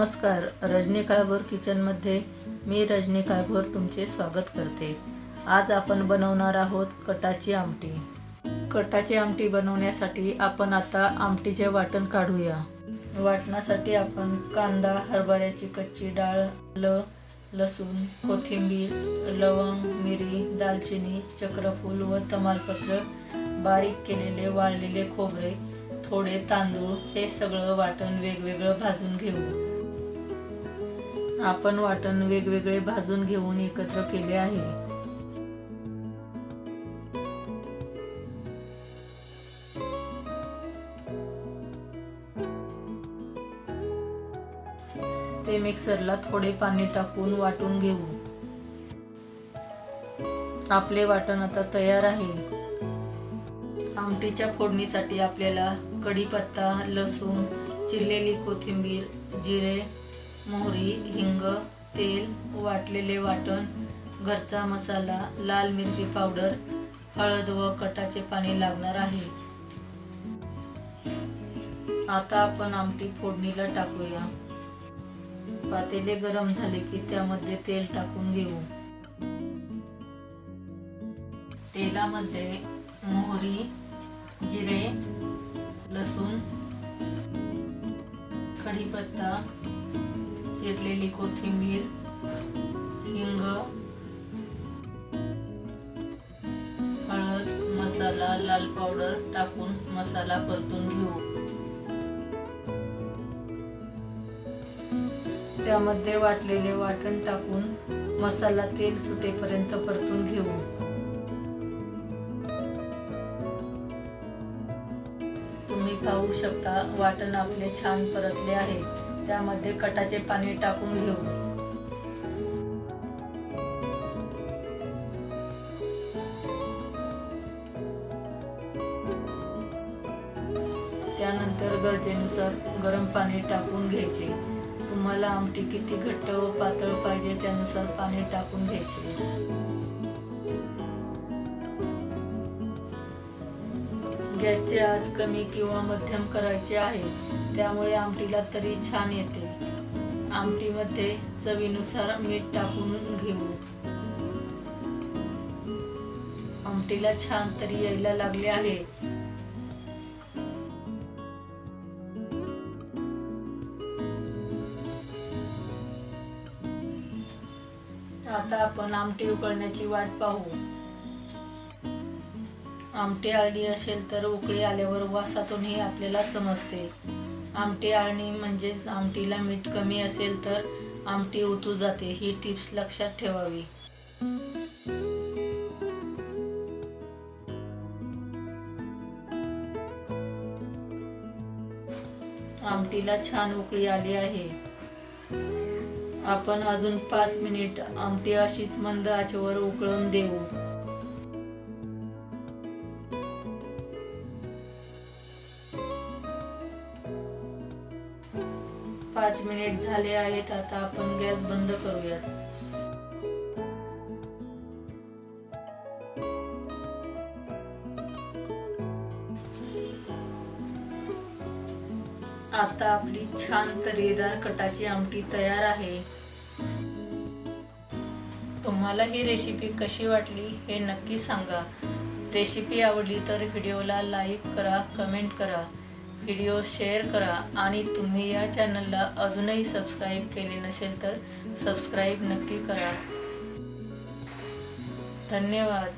नमस्कार. रजनी काळभोर किचनमध्ये मी रजनी काळभोर तुमचे स्वागत करते. आज आपण बनवणार आहोत कटाची आमटी. कटाची आमटी बनवण्यासाठी आपण आता आमटीचे वाटण काढूया. वाटणासाठी आपण कांदा हरभऱ्याची कच्ची डाळ ल लसूण कोथिंबीर लवंग मिरी दालचिनी चक्रफूल व तमालपत्र बारीक केलेले वाळलेले खोबरे थोडे तांदूळ हे सगळं वाटण वेगवेगळं भाजून घेऊ. आपण वाटण वेगवेगळे भाजून घेऊन एकत्र केले आहे. ते मिक्सरला थोडे पाणी टाकून वाटून घेऊ. आपले वाटण आता तयार आहे. आमटीच्या फोडणीसाठी आपल्याला कढीपत्ता लसूण चिरलेली कोथिंबीर जिरे मोहरी हिंग तेल वाटलेले वाटण घरचा मसाला लाल मिरची पावडर हळद व कटाचे पाणी लागणार आहे. आता आपण आमटी फोडणीला टाकूया. पातेले गरम झाले की त्यामध्ये तेल टाकून घेऊ. तेलामध्ये मोहरी जिरे लसूण कढीपत्ता चिरलेली कोथिंबीर हिंग हळद मसाला लाल पावडर टाकून मसाला परतून घेऊ. त्यामध्ये वाटलेले वाटण टाकून मसाला तेल सुटेपर्यंत परतून घेऊ. तुम्ही पाहू शकता वाटण आपले छान परतले आहे त्यामध्ये कटाचे पाणी टाकून घेऊ. त्यानंतर गरजेनुसार गरम पाणी टाकून घ्यायचे. तुम्हाला आमटी किती घट्ट व पातळ पाहिजे त्यानुसार पाणी टाकून घ्यायचे. गॅसचे आज कमी किंवा मध्यम करायचे आहे. त्यामुळे आमटीला तरी छान येते. आमटीमध्ये चवीनुसार मीठ टाकून घेऊ. आमटीला छान तरी यायला लागले आहे. आता आपण आमटी उकळण्याची वाट पाहू. आमटी आळणी असेल तर उकळी आल्यावर वासातूनही आपल्याला समजते. आमटी आळणी म्हणजेच आमटीला मीठ कमी असेल तर आमटी उतू जाते ही टिप्स लक्षात ठेवावी. आमटीला छान उकळी आली आहे. आपण अजून पाच मिनिट आमटी अशीच मंद आचेवर उकळून देऊ. पाच मिनिट झाले आहेत आता आपण गॅस बंद करूयात. आता आपली छान तरीदार कटाची आमटी तयार आहे. तुम्हाला ही रेसिपी कशी वाटली हे नक्की सांगा. रेसिपी आवडली तर व्हिडिओला लाईक करा कमेंट करा. व्हिडिओ शेअर करा आणि तुम्ही या चॅनलला अजूनही सबस्क्राईब केले नसेल तर सबस्क्राईब नक्की करा. धन्यवाद.